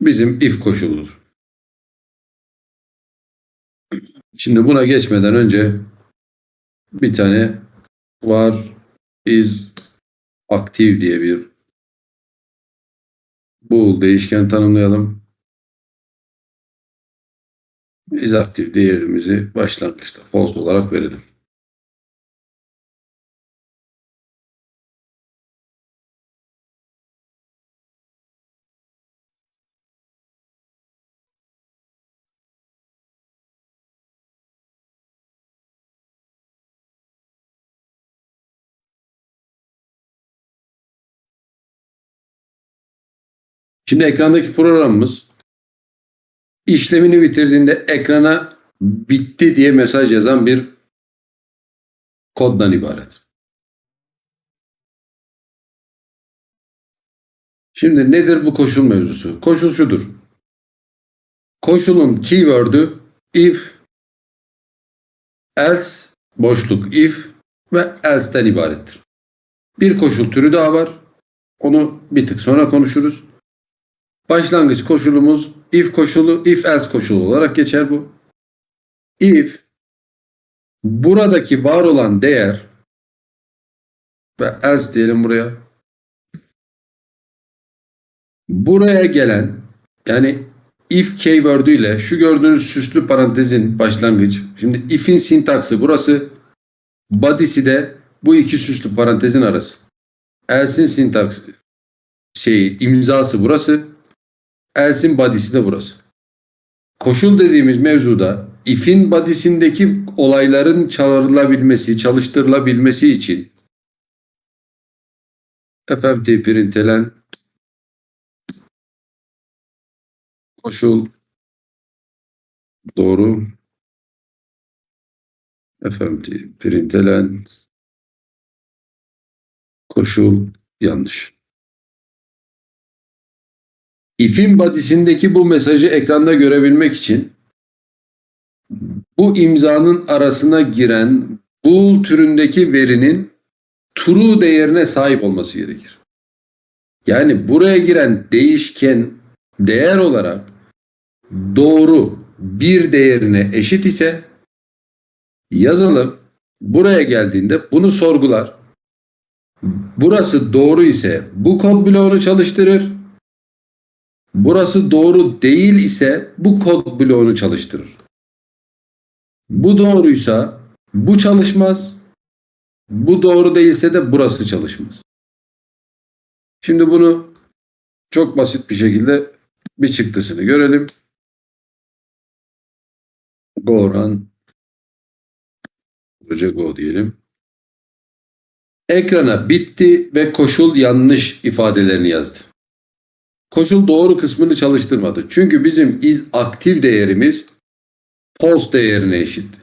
bizim if koşuludur. Şimdi buna geçmeden önce bir tane var is aktif diye bir bool değişken tanımlayalım. Is aktif değerimizi başlangıçta false olarak verelim. Şimdi ekrandaki programımız işlemini bitirdiğinde ekrana bitti diye mesaj yazan bir koddan ibaret. Şimdi nedir bu koşul mevzusu? Koşul şudur. Koşulun keyword'ü if, else, boşluk if ve else'den ibarettir. Bir koşul türü daha var. Onu bir tık sonra konuşuruz. Başlangıç koşulumuz if koşulu, if else koşulu olarak geçer bu. If buradaki var olan değer ve else diyelim buraya. Buraya gelen yani if keyword'ü ile şu gördüğünüz süslü parantezin başlangıç. Şimdi if'in sintaksı burası. Body'si de bu iki süslü parantezin arası. Else'in sintaksı şey imzası burası. Else'in body'si de burası. Koşul dediğimiz mevzuda if'in body'sindeki olayların çağrılabilmesi, çalıştırılabilmesi için FMT printelen koşul doğru FMT printelen koşul yanlış. If'in body'sindeki bu mesajı ekranda görebilmek için bu imzanın arasına giren bool türündeki verinin true değerine sahip olması gerekir. Yani buraya giren değişken değer olarak doğru bir değerine eşit ise yazılım buraya geldiğinde bunu sorgular. Burası doğru ise bu kod bloğunu çalıştırır. Burası doğru değil ise bu kod bloğunu çalıştırır. Bu doğruysa bu çalışmaz. Bu doğru değilse de burası çalışmaz. Şimdi bunu çok basit bir şekilde bir çıktısını görelim. Go run. Proje go diyelim. Ekrana bitti ve koşul yanlış ifadelerini yazdı. Koşul doğru kısmını çalıştırmadı. Çünkü bizim is aktif değerimiz false değerine eşit.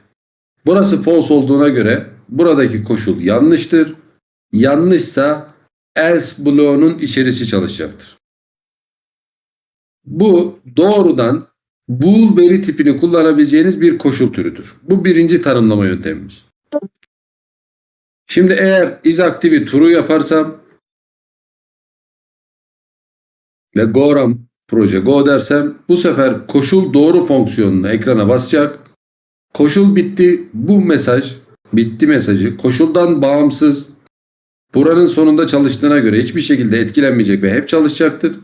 Burası false olduğuna göre buradaki koşul yanlıştır. Yanlışsa else bloğunun içerisi çalışacaktır. Bu doğrudan bool veri tipini kullanabileceğiniz bir koşul türüdür. Bu birinci tanımlama yöntemimiz. Şimdi eğer is aktivi true yaparsam ve goram proje go dersem bu sefer koşul doğru fonksiyonunu ekrana basacak. Koşul bitti. Bu mesaj bitti mesajı koşuldan bağımsız buranın sonunda çalıştığına göre hiçbir şekilde etkilenmeyecek ve hep çalışacaktır.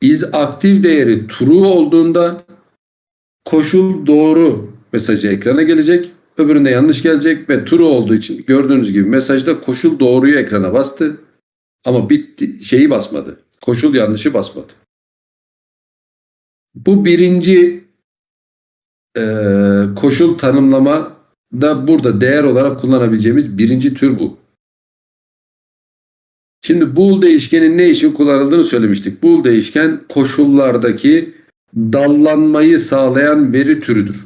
Is aktif değeri true olduğunda koşul doğru mesajı ekrana gelecek. Öbüründe yanlış gelecek ve true olduğu için gördüğünüz gibi mesajda koşul doğruyu ekrana bastı. Ama bitti şeyi basmadı. Koşul yanlışı basmadı. Bu birinci e, koşul tanımlama da burada değer olarak kullanabileceğimiz birinci tür bu. Şimdi bool değişkenin ne için kullanıldığını söylemiştik. Bool değişken koşullardaki dallanmayı sağlayan veri türüdür.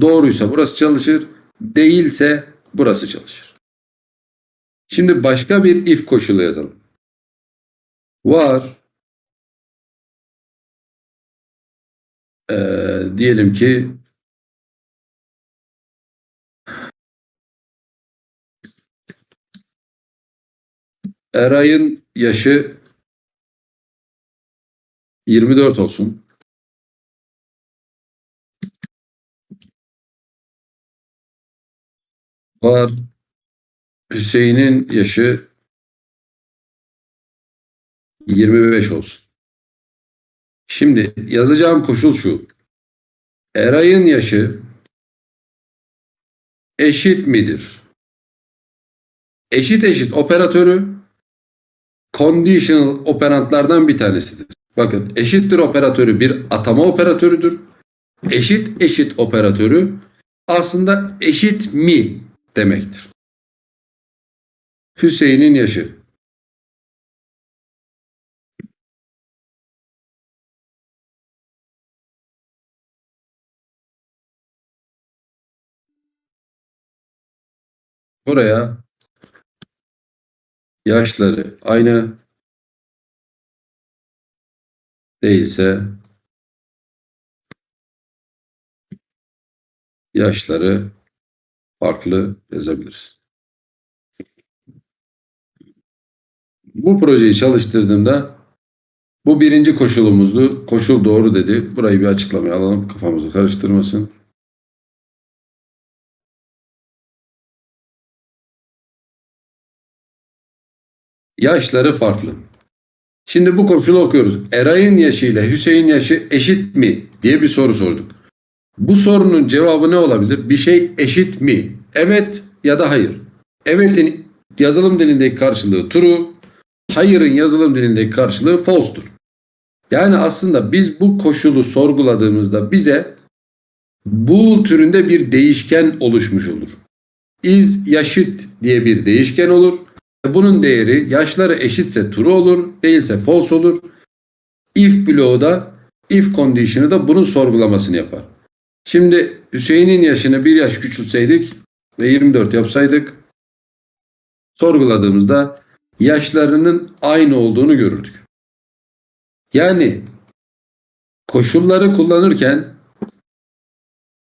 Doğruysa burası çalışır, değilse burası çalışır. Şimdi başka bir if koşulu yazalım. Var. Ee, diyelim ki Eray'ın yaşı 24 olsun. Var. Hüseyin'in yaşı 25 olsun. Şimdi yazacağım koşul şu. Eray'ın yaşı eşit midir? Eşit eşit operatörü conditional operantlardan bir tanesidir. Bakın eşittir operatörü bir atama operatörüdür. Eşit eşit operatörü aslında eşit mi demektir. Hüseyin'in yaşı. Buraya yaşları aynı değilse yaşları farklı yazabiliriz. Bu projeyi çalıştırdığımda bu birinci koşulumuzdu. Koşul doğru dedi. Burayı bir açıklamaya alalım. Kafamızı karıştırmasın. Yaşları farklı. Şimdi bu koşulu okuyoruz. Eray'ın yaşı ile Hüseyin yaşı eşit mi diye bir soru sorduk. Bu sorunun cevabı ne olabilir? Bir şey eşit mi? Evet ya da hayır. Evet'in yazılım dilindeki karşılığı true, hayırın yazılım dilindeki karşılığı false'tur. Yani aslında biz bu koşulu sorguladığımızda bize bool türünde bir değişken oluşmuş olur. Is yaşıt diye bir değişken olur. Bunun değeri yaşları eşitse true olur, değilse false olur. If bloğu da if condition'ı da bunun sorgulamasını yapar. Şimdi Hüseyin'in yaşını bir yaş küçültseydik ve 24 yapsaydık sorguladığımızda yaşlarının aynı olduğunu görürdük. Yani koşulları kullanırken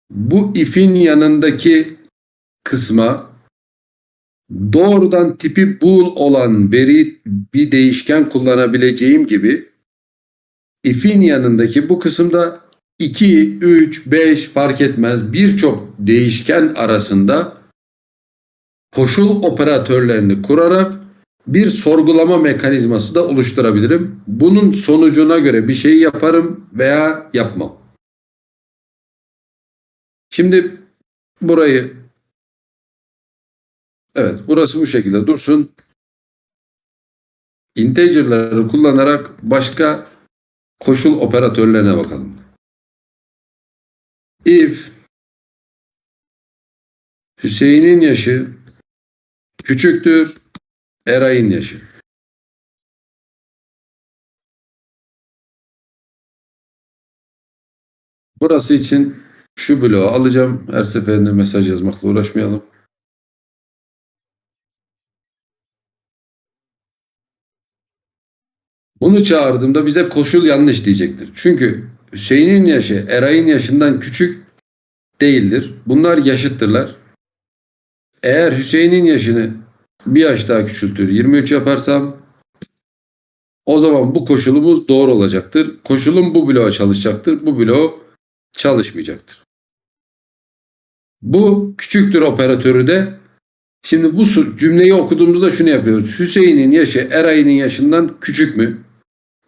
bu if'in yanındaki kısma doğrudan tipi bool olan veri bir değişken kullanabileceğim gibi if'in yanındaki bu kısımda 2, 3, 5 fark etmez birçok değişken arasında koşul operatörlerini kurarak bir sorgulama mekanizması da oluşturabilirim. Bunun sonucuna göre bir şey yaparım veya yapmam. Şimdi burayı evet burası bu şekilde dursun. Integer'ları kullanarak başka koşul operatörlerine bakalım. If Hüseyin'in yaşı küçüktür Eray'ın yaşı. Burası için şu bloğu alacağım. Her seferinde mesaj yazmakla uğraşmayalım. Bunu çağırdığımda bize koşul yanlış diyecektir. Çünkü Hüseyin'in yaşı Eray'ın yaşından küçük değildir. Bunlar yaşıttırlar. Eğer Hüseyin'in yaşını bir yaş daha küçültür 23 yaparsam o zaman bu koşulumuz doğru olacaktır. Koşulum bu bloğa çalışacaktır. Bu bloğu çalışmayacaktır. Bu küçüktür operatörü de şimdi bu cümleyi okuduğumuzda şunu yapıyoruz. Hüseyin'in yaşı Eray'ın yaşından küçük mü?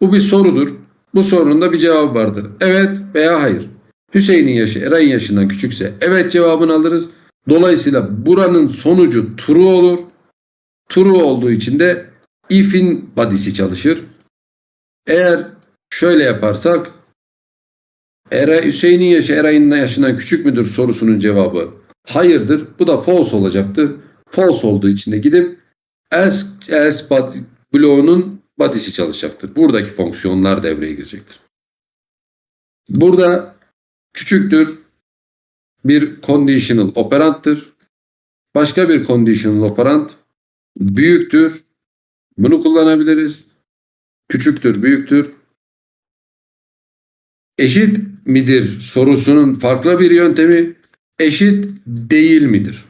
Bu bir sorudur. Bu sorunun da bir cevabı vardır. Evet veya hayır. Hüseyin'in yaşı Eray'ın yaşından küçükse evet cevabını alırız. Dolayısıyla buranın sonucu true olur. True olduğu için de if'in body'si çalışır. Eğer şöyle yaparsak Era, Hüseyin'in yaşı Eray'ın yaşından küçük müdür sorusunun cevabı hayırdır. Bu da false olacaktır. False olduğu için de gidip else, else body, bloğunun body'si çalışacaktır. Buradaki fonksiyonlar devreye girecektir. Burada küçüktür bir conditional operanttır. Başka bir conditional operant büyüktür. Bunu kullanabiliriz. Küçüktür, büyüktür. Eşit midir sorusunun farklı bir yöntemi eşit değil midir?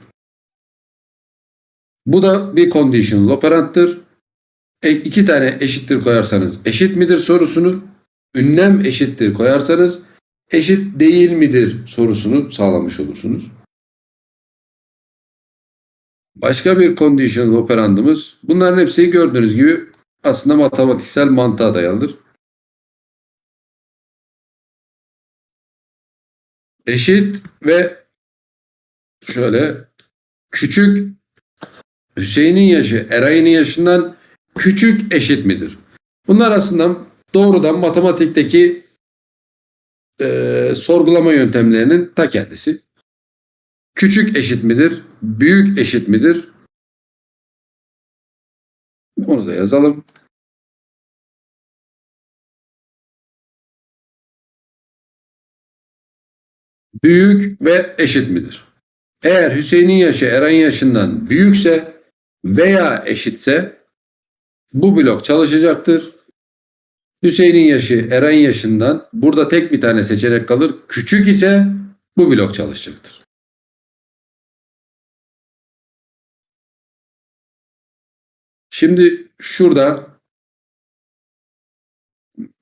Bu da bir conditional operanttır. E, iki tane eşittir koyarsanız eşit midir sorusunu ünlem eşittir koyarsanız eşit değil midir sorusunu sağlamış olursunuz. Başka bir conditional operandımız. Bunların hepsi gördüğünüz gibi aslında matematiksel mantığa dayalıdır. Eşit ve şöyle küçük Hüseyin'in yaşı Eray'ın yaşından küçük eşit midir? Bunlar aslında doğrudan matematikteki e, sorgulama yöntemlerinin ta kendisi. Küçük eşit midir? Büyük eşit midir? Onu da yazalım. Büyük ve eşit midir? Eğer Hüseyin'in yaşı Eren yaşından büyükse veya eşitse bu blok çalışacaktır. Hüseyin'in yaşı Eren yaşından burada tek bir tane seçenek kalır. Küçük ise bu blok çalışacaktır. Şimdi şurada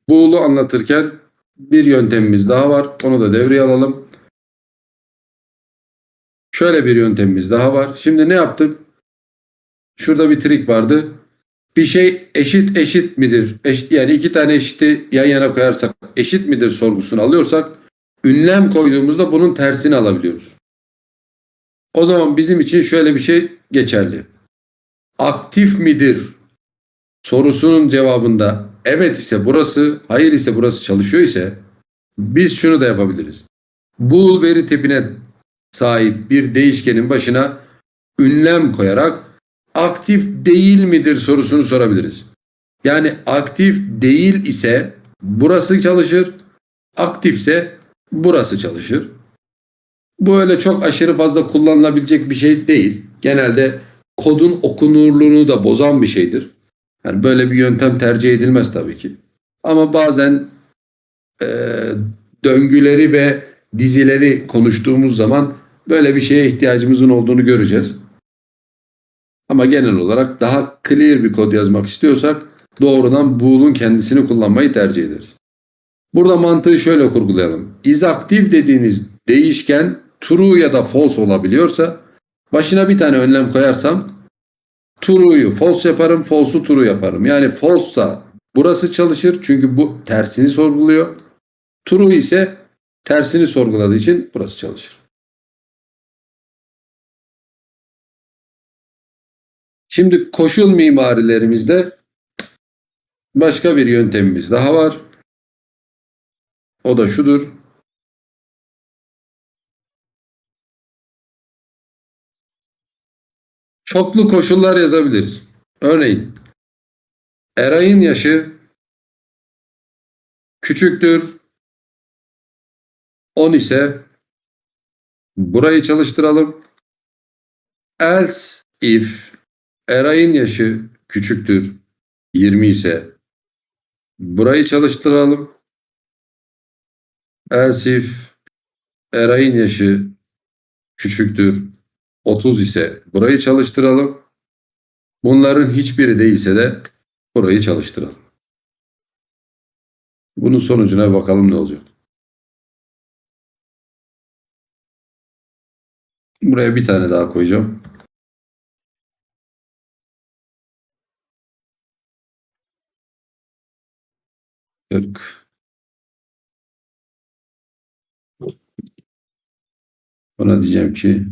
Buğulu anlatırken bir yöntemimiz daha var. Onu da devreye alalım. Şöyle bir yöntemimiz daha var. Şimdi ne yaptık? Şurada bir trik vardı. Bir şey eşit eşit midir? Eş, yani iki tane eşiti yan yana koyarsak eşit midir sorgusunu alıyorsak ünlem koyduğumuzda bunun tersini alabiliyoruz. O zaman bizim için şöyle bir şey geçerli. Aktif midir sorusunun cevabında evet ise burası, hayır ise burası çalışıyor ise biz şunu da yapabiliriz. Bool veri tipine sahip bir değişkenin başına ünlem koyarak aktif değil midir sorusunu sorabiliriz. Yani aktif değil ise burası çalışır, aktifse burası çalışır. Bu öyle çok aşırı fazla kullanılabilecek bir şey değil. Genelde kodun okunurluğunu da bozan bir şeydir. Yani böyle bir yöntem tercih edilmez tabii ki. Ama bazen e, döngüleri ve dizileri konuştuğumuz zaman böyle bir şeye ihtiyacımızın olduğunu göreceğiz. Ama genel olarak daha clear bir kod yazmak istiyorsak doğrudan bool'un kendisini kullanmayı tercih ederiz. Burada mantığı şöyle kurgulayalım. Isactive dediğiniz değişken true ya da false olabiliyorsa başına bir tane önlem koyarsam true'yu false yaparım, false'u true yaparım. Yani false'sa burası çalışır çünkü bu tersini sorguluyor. True ise tersini sorguladığı için burası çalışır. Şimdi koşul mimarilerimizde başka bir yöntemimiz daha var. O da şudur. Çoklu koşullar yazabiliriz. Örneğin Eray'ın yaşı küçüktür 10 ise burayı çalıştıralım. Else if Eray'ın yaşı küçüktür 20 ise burayı çalıştıralım. Else if Eray'ın yaşı küçüktür 30 ise burayı çalıştıralım. Bunların hiçbiri değilse de burayı çalıştıralım. Bunun sonucuna bakalım ne olacak. Buraya bir tane daha koyacağım. Kırk. Buna diyeceğim ki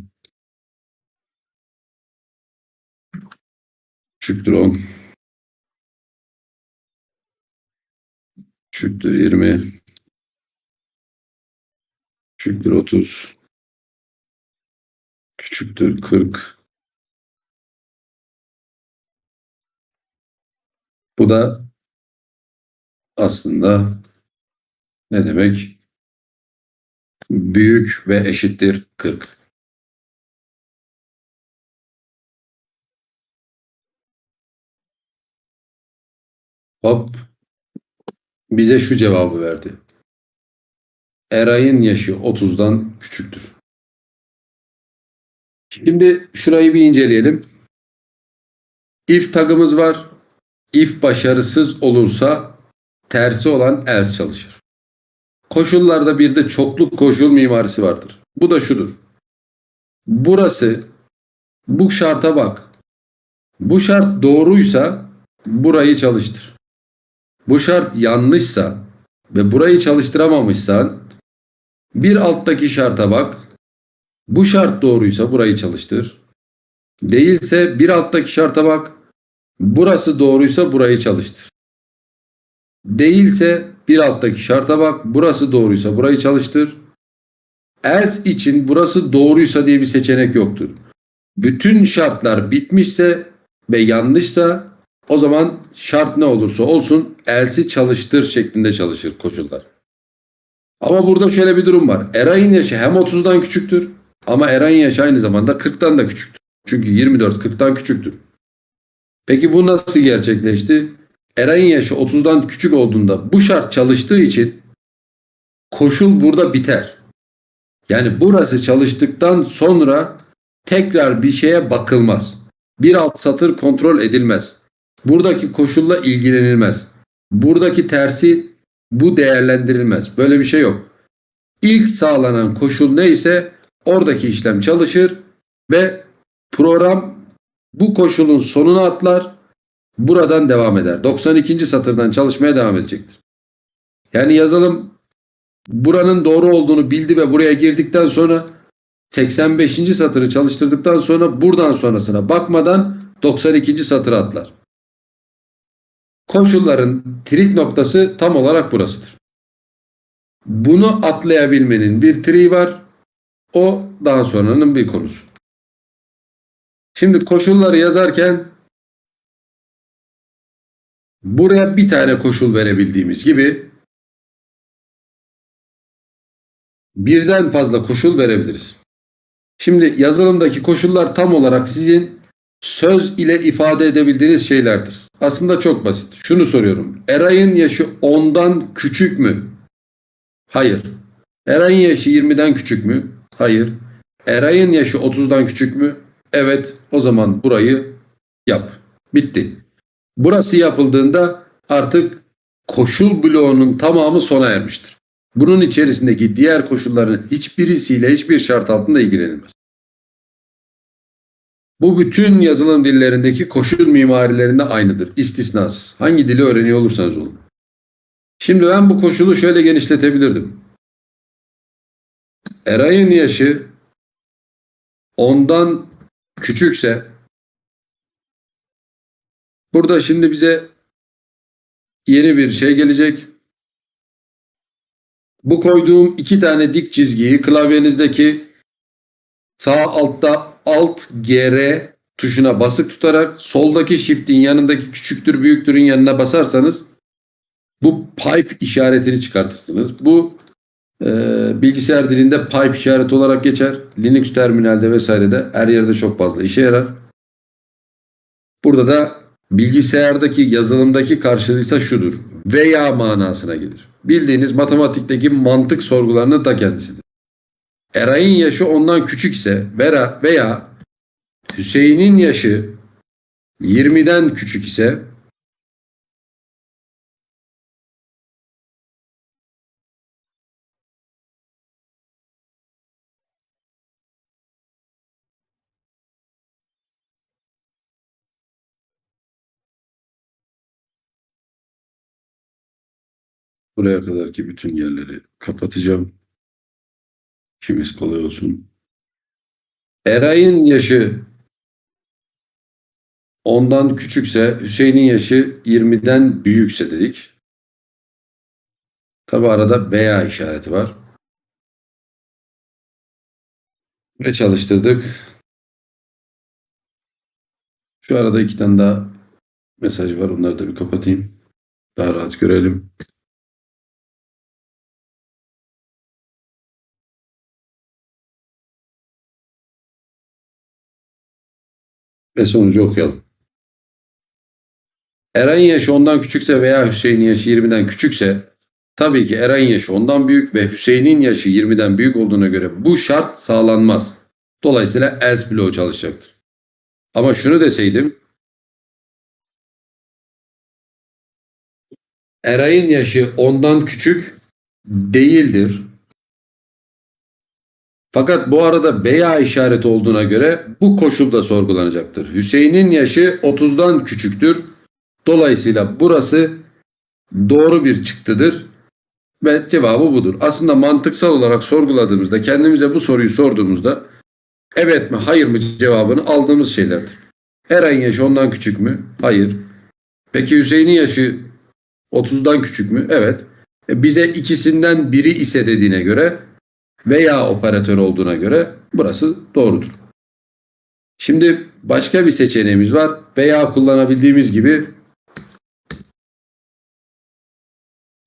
küçüktür 10. Küçüktür 20. Küçüktür 30. Küçüktür 40. Bu da aslında ne demek? Büyük ve eşittir 40. Hop. Bize şu cevabı verdi. Eray'ın yaşı 30'dan küçüktür. Şimdi şurayı bir inceleyelim. If tagımız var. If başarısız olursa tersi olan else çalışır. Koşullarda bir de çokluk koşul mimarisi vardır. Bu da şudur. Burası bu şarta bak. Bu şart doğruysa burayı çalıştır. Bu şart yanlışsa ve burayı çalıştıramamışsan bir alttaki şarta bak. Bu şart doğruysa burayı çalıştır. Değilse bir alttaki şarta bak. Burası doğruysa burayı çalıştır. Değilse bir alttaki şarta bak. Burası doğruysa burayı çalıştır. Else için burası doğruysa diye bir seçenek yoktur. Bütün şartlar bitmişse ve yanlışsa o zaman şart ne olursa olsun else'i çalıştır şeklinde çalışır koşullar. Ama burada şöyle bir durum var. Eray'ın yaşı hem 30'dan küçüktür ama Eray'ın yaşı aynı zamanda 40'tan da küçüktür. Çünkü 24 40'tan küçüktür. Peki bu nasıl gerçekleşti? Eray'ın yaşı 30'dan küçük olduğunda bu şart çalıştığı için koşul burada biter. Yani burası çalıştıktan sonra tekrar bir şeye bakılmaz. Bir alt satır kontrol edilmez. Buradaki koşulla ilgilenilmez. Buradaki tersi bu değerlendirilmez. Böyle bir şey yok. İlk sağlanan koşul neyse oradaki işlem çalışır ve program bu koşulun sonuna atlar. Buradan devam eder. 92. satırdan çalışmaya devam edecektir. Yani yazılım buranın doğru olduğunu bildi ve buraya girdikten sonra 85. satırı çalıştırdıktan sonra buradan sonrasına bakmadan 92. satıra atlar. Koşulların trik noktası tam olarak burasıdır. Bunu atlayabilmenin bir triği var. O daha sonranın bir konusu. Şimdi koşulları yazarken buraya bir tane koşul verebildiğimiz gibi birden fazla koşul verebiliriz. Şimdi yazılımdaki koşullar tam olarak sizin söz ile ifade edebildiğiniz şeylerdir. Aslında çok basit. Şunu soruyorum. Eray'ın yaşı 10'dan küçük mü? Hayır. Eray'ın yaşı 20'den küçük mü? Hayır. Eray'ın yaşı 30'dan küçük mü? Evet. O zaman burayı yap. Bitti. Burası yapıldığında artık koşul bloğunun tamamı sona ermiştir. Bunun içerisindeki diğer koşulların hiçbirisiyle hiçbir şart altında ilgilenilmez. Bu bütün yazılım dillerindeki koşul mimarilerinde aynıdır. İstisnasız. Hangi dili öğreniyor olursanız olun. Şimdi ben bu koşulu şöyle genişletebilirdim. Eray'ın yaşı ondan küçükse burada şimdi bize yeni bir şey gelecek. Bu koyduğum iki tane dik çizgiyi klavyenizdeki sağ altta Alt GR tuşuna basık tutarak soldaki shift'in yanındaki küçüktür büyüktürün yanına basarsanız bu pipe işaretini çıkartırsınız. Bu e, bilgisayar dilinde pipe işareti olarak geçer. Linux terminalde vesairede her yerde çok fazla işe yarar. Burada da bilgisayardaki yazılımdaki karşılığıysa şudur. Veya manasına gelir. Bildiğiniz matematikteki mantık sorgularının da kendisidir. Eray'ın yaşı ondan küçükse veya, veya Hüseyin'in yaşı 20'den küçük ise buraya kadarki bütün yerleri kapatacağım. İşimiz kolay olsun. Eray'ın yaşı ondan küçükse Hüseyin'in yaşı 20'den büyükse dedik. Tabi arada veya işareti var. Ve çalıştırdık. Şu arada iki tane daha mesaj var. Onları da bir kapatayım. Daha rahat görelim. Ve sonucu okuyalım. Eray'ın yaşı ondan küçükse veya Hüseyin'in yaşı 20'den küçükse tabii ki Eray'ın yaşı ondan büyük ve Hüseyin'in yaşı 20'den büyük olduğuna göre bu şart sağlanmaz. Dolayısıyla else bloğu çalışacaktır. Ama şunu deseydim Eray'ın yaşı ondan küçük değildir. Fakat bu arada veya işareti olduğuna göre bu koşul da sorgulanacaktır. Hüseyin'in yaşı 30'dan küçüktür. Dolayısıyla burası doğru bir çıktıdır ve cevabı budur. Aslında mantıksal olarak sorguladığımızda kendimize bu soruyu sorduğumuzda evet mi hayır mı cevabını aldığımız şeylerdir. Eray'ın yaşı ondan küçük mü? Hayır. Peki Hüseyin'in yaşı 30'dan küçük mü? Evet. E bize ikisinden biri ise dediğine göre veya operatör olduğuna göre burası doğrudur. Şimdi başka bir seçeneğimiz var. Veya kullanabildiğimiz gibi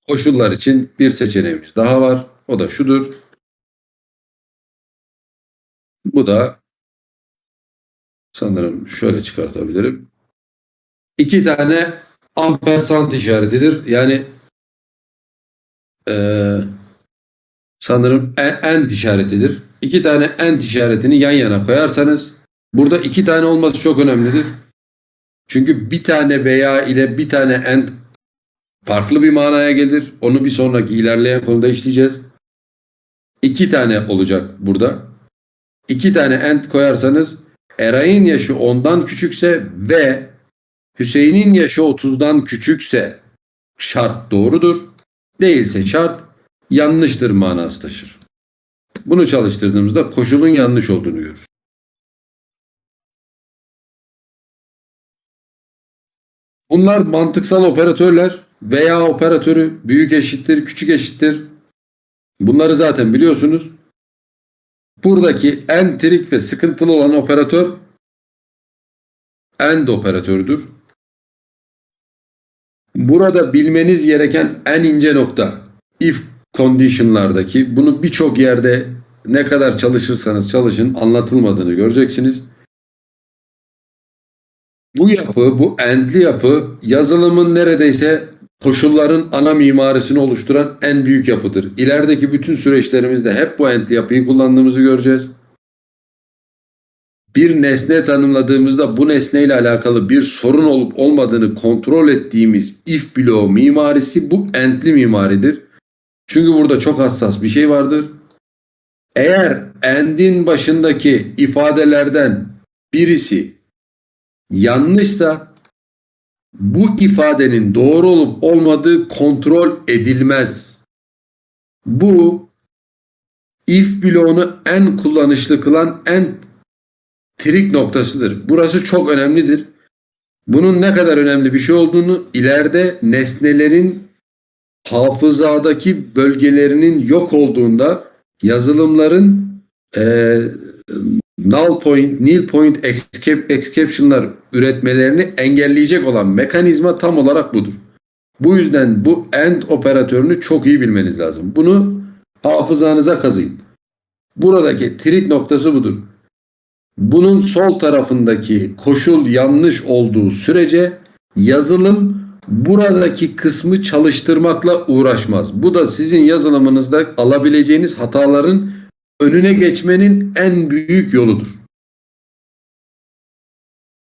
koşullar için bir seçeneğimiz daha var. O da şudur. Bu da sanırım şöyle çıkartabilirim. İki tane ampersand işaretidir. Yani eee sanırım en- end işaretidir. İki tane end işaretini yan yana koyarsanız burada iki tane olması çok önemlidir. Çünkü bir tane veya ile bir tane end farklı bir manaya gelir. Onu bir sonraki ilerleyen konuda işleyeceğiz. İki tane olacak burada. İki tane end koyarsanız Eray'ın yaşı ondan küçükse ve Hüseyin'in yaşı 30'dan küçükse şart doğrudur. Değilse şart yanlıştır manası taşır. Bunu çalıştırdığımızda koşulun yanlış olduğunu görürüz. Bunlar mantıksal operatörler veya operatörü büyük eşittir, küçük eşittir. Bunları zaten biliyorsunuz. Buradaki en trik ve sıkıntılı olan operatör end operatörüdür. Burada bilmeniz gereken en ince nokta if condition'lardaki bunu birçok yerde ne kadar çalışırsanız çalışın anlatılmadığını göreceksiniz. Bu yapı, bu endli yapı yazılımın neredeyse koşulların ana mimarisini oluşturan en büyük yapıdır. İlerideki bütün süreçlerimizde hep bu endli yapıyı kullandığımızı göreceğiz. Bir nesne tanımladığımızda bu nesneyle alakalı bir sorun olup olmadığını kontrol ettiğimiz if bloğu mimarisi bu endli mimaridir. Çünkü burada çok hassas bir şey vardır. Eğer endin başındaki ifadelerden birisi yanlışsa bu ifadenin doğru olup olmadığı kontrol edilmez. Bu if bloğunu en kullanışlı kılan en trik noktasıdır. Burası çok önemlidir. Bunun ne kadar önemli bir şey olduğunu ileride nesnelerin hafızadaki bölgelerinin yok olduğunda yazılımların e, null point, nil point exception'lar üretmelerini engelleyecek olan mekanizma tam olarak budur. Bu yüzden bu end operatörünü çok iyi bilmeniz lazım. Bunu hafızanıza kazıyın. Buradaki trik noktası budur. Bunun sol tarafındaki koşul yanlış olduğu sürece yazılım buradaki kısmı çalıştırmakla uğraşmaz. Bu da sizin yazılımınızda alabileceğiniz hataların önüne geçmenin en büyük yoludur.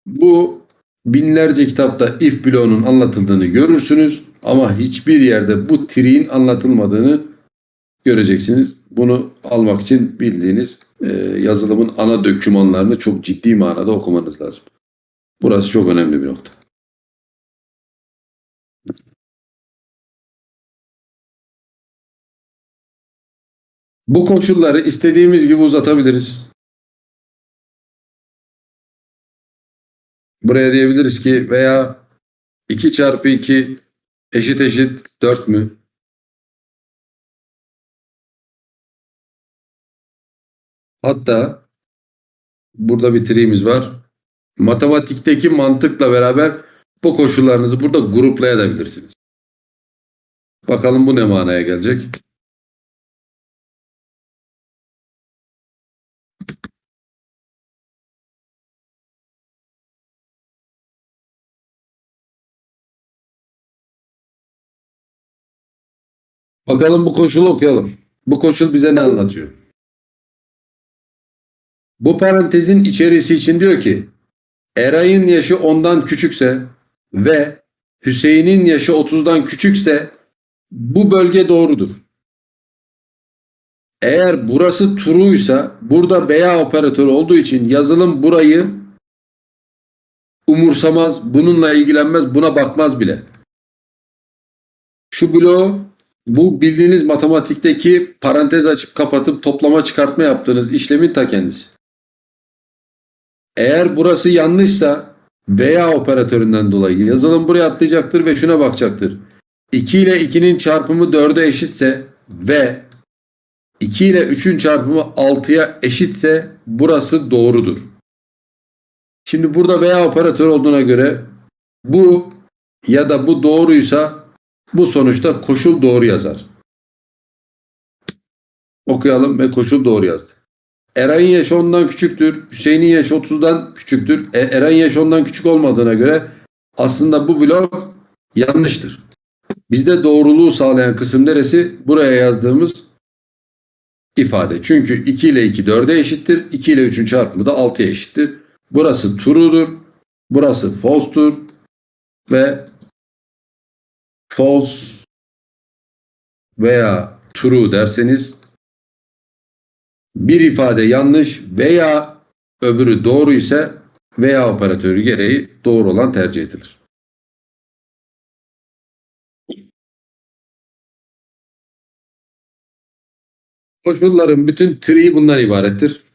Bu binlerce kitapta if bloğunun anlatıldığını görürsünüz ama hiçbir yerde bu triğin anlatılmadığını göreceksiniz. Bunu almak için bildiğiniz e, yazılımın ana dokümanlarını çok ciddi manada okumanız lazım. Burası çok önemli bir nokta. Bu koşulları istediğimiz gibi uzatabiliriz. Buraya diyebiliriz ki veya 2 çarpı 2 eşit eşit 4 mü? Hatta burada bir triğimiz var. Matematikteki mantıkla beraber bu koşullarınızı burada gruplayabilirsiniz. Bakalım bu ne manaya gelecek? Bakalım bu koşulu okuyalım. Bu koşul bize ne anlatıyor? Bu parantezin içerisi için diyor ki Eray'ın yaşı ondan küçükse ve Hüseyin'in yaşı 30'dan küçükse bu bölge doğrudur. Eğer burası true'ysa burada veya operatörü olduğu için yazılım burayı umursamaz, bununla ilgilenmez, buna bakmaz bile. Şu bloğu bu bildiğiniz matematikteki parantez açıp kapatıp toplama çıkartma yaptığınız işlemin ta kendisi. Eğer burası yanlışsa veya operatöründen dolayı yazılım buraya atlayacaktır ve şuna bakacaktır. 2 ile 2'nin çarpımı 4'e eşitse ve 2 ile 3'ün çarpımı 6'ya eşitse burası doğrudur. Şimdi burada veya operatör olduğuna göre bu ya da bu doğruysa bu sonuçta koşul doğru yazar. Okuyalım ve koşul doğru yazdı. Eray'ın yaşı ondan küçüktür. Hüseyin'in yaşı 30'dan küçüktür. E, Eray'ın yaşı ondan küçük olmadığına göre aslında bu blok yanlıştır. Bizde doğruluğu sağlayan kısım neresi? Buraya yazdığımız ifade. Çünkü 2 ile 2 4'e eşittir. 2 ile 3'ün çarpımı da 6'ya eşittir. Burası true'dur. Burası false'tur. Ve false veya true derseniz bir ifade yanlış veya öbürü doğru ise veya operatörü gereği doğru olan tercih edilir. Koşulların bütün tree'i bundan ibarettir.